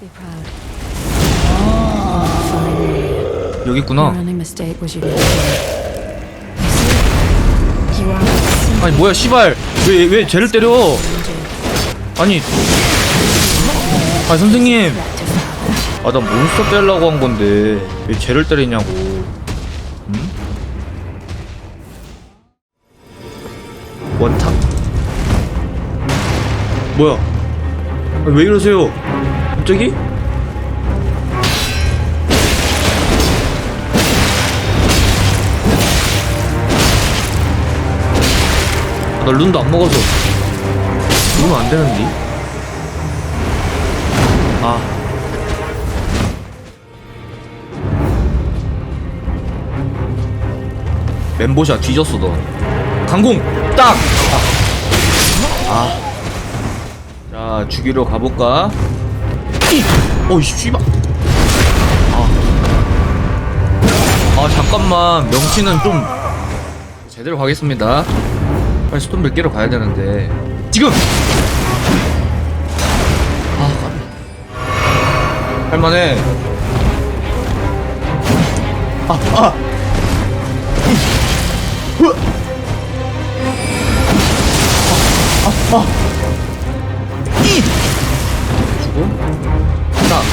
Be proud. Finally, 여기 your 있구나 only mistake was you didn't care. You see, you are a 아니 뭐야 씨발 왜 왜 쟤를 때려 아니 아 선생님 threat to father. 아 나 몬스터 때리려고 한 건데 왜 쟤를 때리냐고 응? 원탁 뭐야 아, 왜 이러세요 갑자기? 아, 나 룬도 안 먹어서 이러면 안 되는데 아 멘보샤 뒤졌어 너 강공 딱! 아. 아. 자 죽이러 가볼까? 이! 어이 씨발 아. 아 잠깐만 명치는 좀 제대로 가겠습니다 빨리 스톤벨 깨러 가야 되는데 지금! 아 할만해 아 아! 이! 주고 딱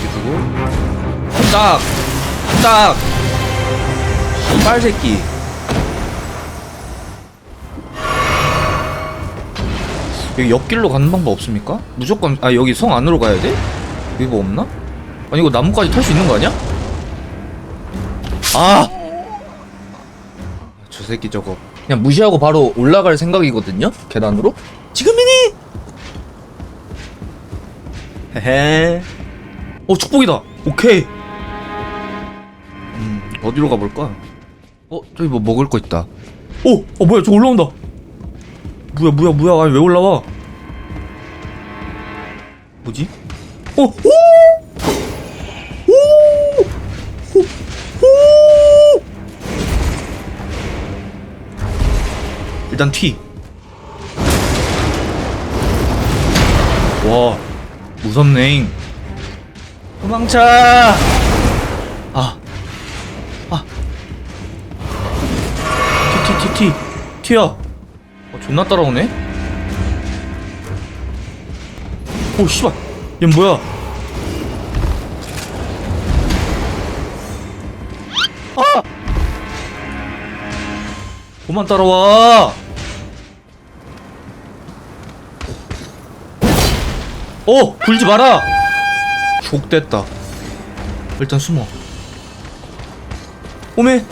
이렇게 주고 딱딱 씨발 새끼 여기 옆길로 가는 방법 없습니까? 무조건 아 여기 성 안으로 가야 돼? 여기 뭐 없나? 아니 이거 나무까지 탈 수 있는 거 아니야? 아! 저 새끼 저거 그냥 무시하고 바로 올라갈 생각이거든요? 계단으로? 지금이니! 헤헤 어 축복이다 오케이 음 어디로 가볼까? 어 저기 뭐 먹을 거 있다 오! 어 뭐야 저 올라온다 뭐야 뭐야 뭐야 아니 왜 올라와 뭐지? 어! 오! 오! 오! 오! 일단 튀. 와, 무섭네. 도망쳐! 아, 아. 튀. 튀어. 어, 존나 따라오네? 오, 씨발. 얘 뭐야? 아! 그만 따라와! 어! 굴지 마라! 족됐다. 일단 숨어. 오메!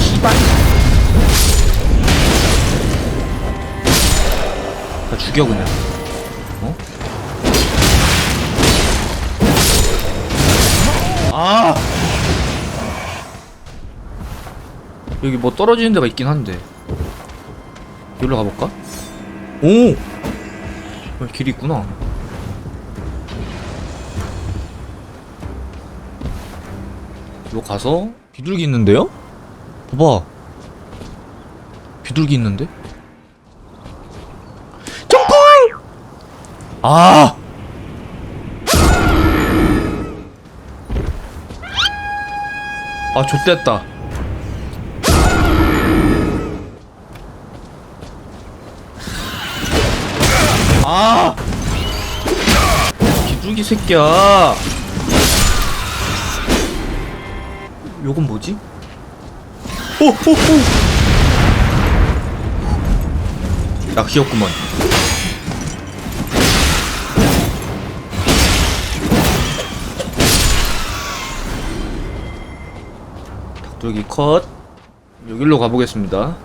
씨발! 다 죽여, 그냥. 어? 아! 여기 뭐 떨어지는 데가 있긴 한데. 여기로 가볼까? 오! 어, 길이 있구나. 이거 가서 비둘기 있는데요? 봐봐. 비둘기 있는데? 점프! 아! 아, 좆됐다. 아! 비둘기 새끼야. 요건 뭐지? 오, 오, 오. 낚시였구만. 닭도기 컷. 여기로 가보겠습니다.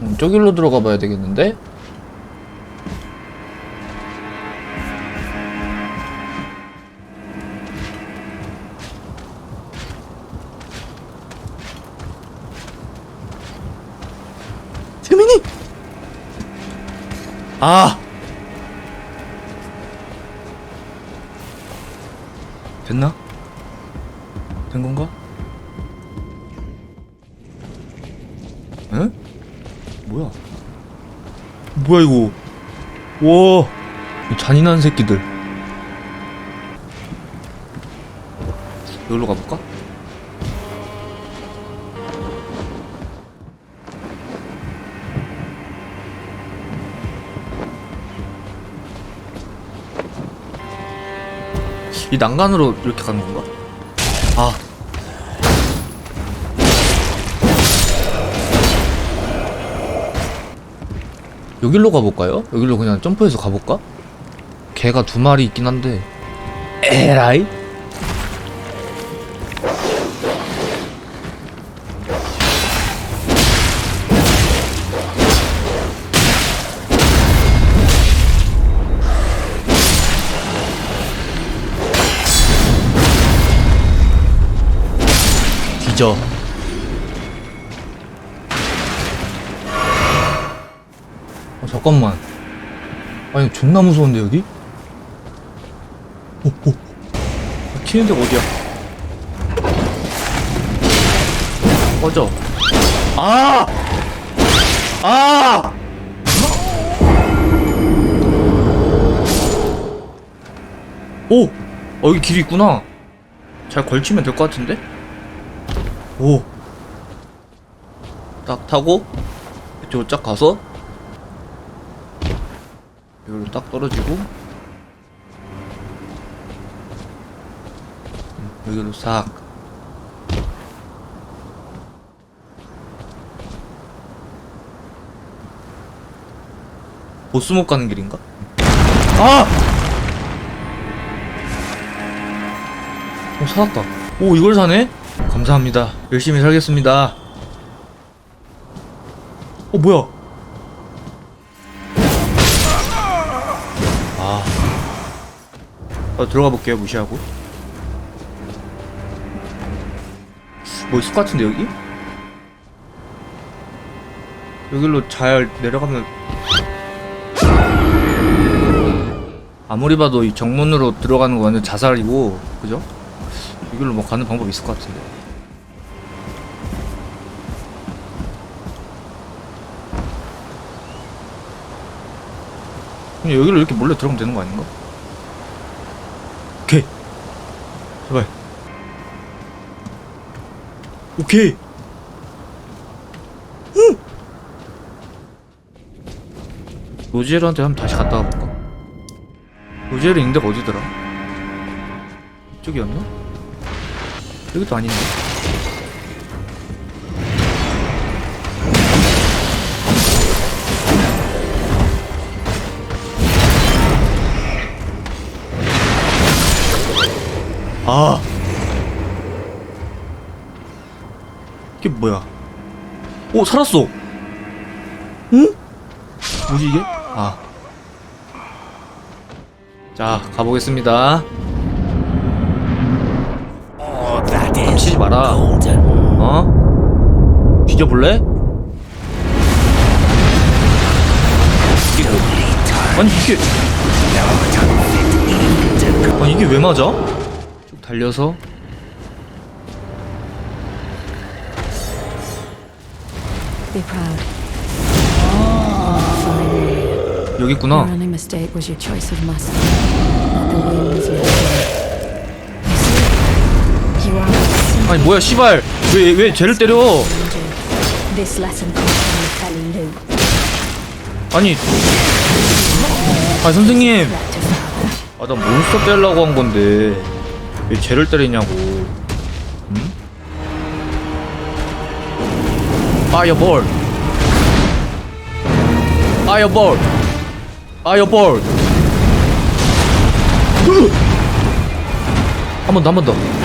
음, 저길로 들어가 봐야 되겠는데? 아! 됐나? 된 건가? 응? 뭐야? 뭐야 이거? 와, 이 잔인한 새끼들. 여기로 가볼까? 이 난간으로 이렇게 가는 건가? 아. 여기로 가볼까요? 여기로 그냥 점프해서 가볼까? 개가 두 마리 있긴 한데 에라이? 뒤져 어, 잠깐만 아니 존나 무서운데 여기? 오, 오. 아, 키는 데가 어디야? 꺼져. 아! 아! 오! 어, 여기 길이 있구나. 잘 걸치면 될 것 같은데? 오. 딱 타고, 이쪽으로 쫙 가서, 여기로 딱 떨어지고, 음, 여기로 싹. 보스못 가는 길인가? 아! 어, 살았다. 오, 이걸 사네? 감사합니다. 열심히 살겠습니다. 어, 뭐야? 아. 아, 들어가 볼게요, 무시하고. 뭐 있을 것 같은데, 여기? 여기로 잘 내려가면 아무리 봐도 이 정문으로 들어가는 거 완전 자살이고 그죠? 이걸로 뭐 가는 방법이 있을 것 같은데 그냥 여기로 이렇게 몰래 들어가면 되는 거 아닌가? 오케이 제발 오케이 응! 로지에르한테 한번 다시 갔다 와볼까? 로제르 있는 데가 어디더라? 이쪽이었나? 여기도 아닌데 아 이게 뭐야 오 살았어 응? 뭐지 이게? 아 자, 가보겠습니다. 치지 마라. 어? 뒤져볼래? 아니 이게 아니 이게 왜 맞아? 쭉 달려서. 여기 있구나. 아니 뭐야 씨발 왜 왜 쟤를 때려? This. 아니 아 선생님 Threat to father. 아나 몬스터 때리려고 한 건데 왜 쟤를 때리냐고 응? 파이어볼 파이어볼 파이어볼 한번더한 번더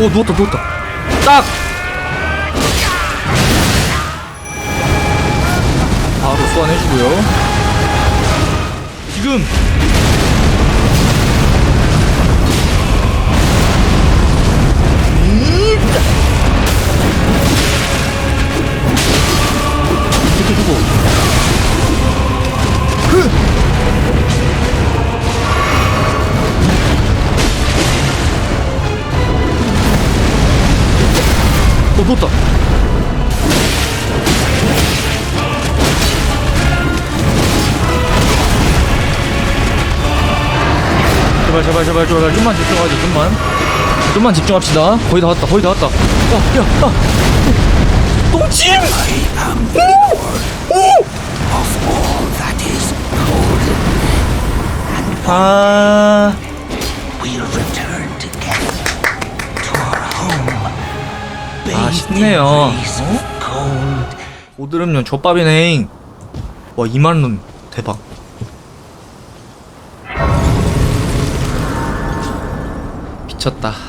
오 누웠다 누웠다. 딱. 바로 해주고요. 지금 제발 제발 제발 제발. 좀만 집중하자 좀만. 좀만 집중합시다. 거의 다 왔다 거의 다 왔다. 야야 야. 똥침! 아 We'll return together to our home. Bathed in 쉽네요. rays of gold. 오드름면 족밥이네 와 2만원 대박 미쳤다